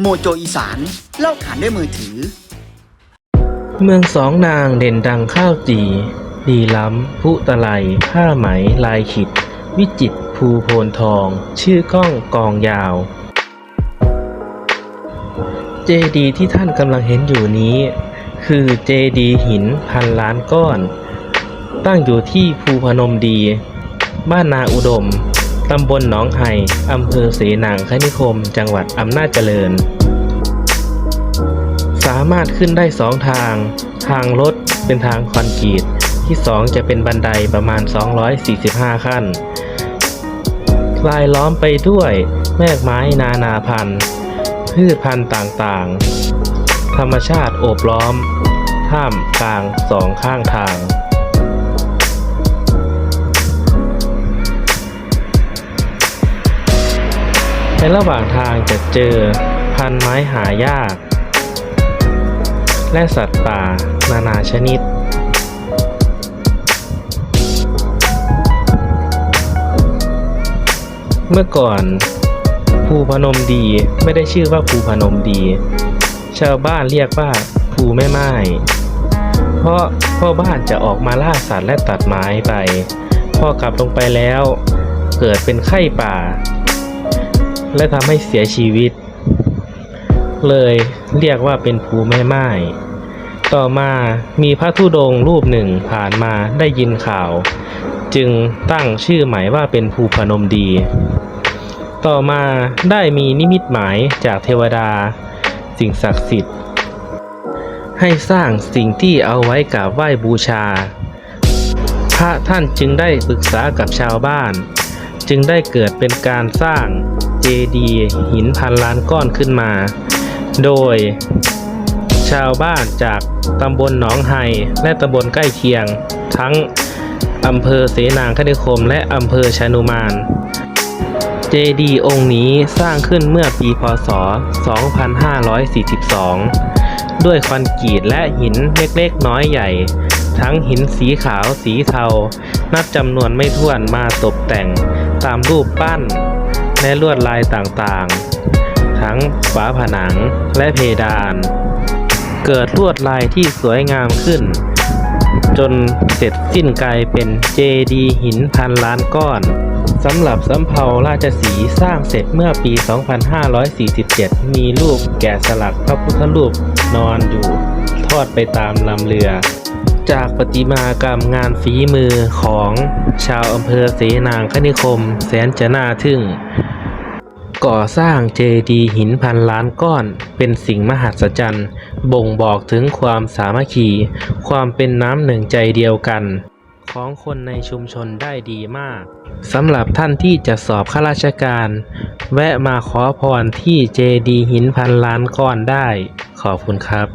โมโจอีสานเล่าขานด้วยมือถือ เมืองสองนางเด่นดังข้าวจีดีล้ำพุตะไลผ้าไหมลายขิด วิจิตภูโพนทอง ชื่อก้องกองยาว เจดีที่ท่านกำลังเห็นอยู่นี้ คือเจดีหินพันล้านก้อน ตั้งอยู่ที่ภูพนมดี บ้านนาอุดม ตำบลหนองไห่อำเภอเสนางคณิคม จังหวัดอำนาจเจริญ สามารถขึ้นได้สองทาง ทางรถเป็นทางคอนกรีต ที่สองจะเป็นบันไดประมาณ 245 ขั้น ลายล้อมไปด้วยแมกไม้นานาพันธุ์ พืชพันธุ์ต่างๆ ธรรมชาติโอบล้อม ท่ามกลางสองข้างทาง ในระหว่างทางจะเจอพันไม้หายาก และสัตว์ป่านานาชนิด เมื่อก่อนภูพนมดีไม่ได้ชื่อว่าภูพนมดี ชาวบ้านเรียกว่าภูแม่ไม้เพราะพ่อบ้านจะออกมาล่าสัตว์และตัดไม้ไป พอกลับลงไปแล้ว เกิดเป็นไข้ป่า และทำให้เสียชีวิต เลยเรียกว่าเป็นภูแม่ไม้ต่อมามีพระธุดงรูปหนึ่งผ่านมาได้ยินข่าว จึงตั้งชื่อหม่ว่าเป็นภูพนมดี ต่อมาได้มีนิมิตหมายจากเทวดา สิ่งศักดิ์สิทธิ์ ให้สร้างสิ่งที่เอาไว้กราบไหว้บูชา พระท่านจึงได้ปรึกษากับชาวบ้าน จึงได้เกิดเป็นการสร้าง ดีย์หินพันล้านก้อนขึ้นมา โดย ชาวบ้านจากตำบลหนองไฮและตำบลใกล้เคียง ทั้งอำเภอเสนางคณิคม และอำเภอชานุมานเจดีย์องค์นี้สร้างขึ้นเมื่อปีพศ 2542 ด้วยคอนกรีตและหินเล็กๆ น้อยใหญ่ ทั้งหินสีขาวสีเทา นับจำนวนไม่ถ้วนมาตกแต่งตามรูปปั้น และลวดลายต่างๆ ทั้งฝาผนังและเพดาน เกิดลวดลายที่สวยงามขึ้น จนเสร็จสิ้นกลายเป็นเจดีหินพันล้านก้อนสำหรับสำเภาราชสีสร้างเสร็จเมื่อปี 2547 มีรูปแกะสลักพระพุทธรูปนอนอยู่ ทอดไปตามลำเรือ จากประติมากรรมงานฝีมือของชาวอำเภอเสนางคณิคม แสนจะน่าทึ่ง ก่อสร้างเจดีย์หินพันล้านก้อน เป็นสิ่งมหัศจรรย์ บ่งบอกถึงความสามัคคี ความเป็นน้ำหนึ่งใจเดียวกัน ของคนในชุมชนได้ดีมากสำหรับท่านที่จะสอบข้าราชการ แวะมาขอพรที่เจดีย์หินพันล้านก้อนได้ ขอบคุณครับ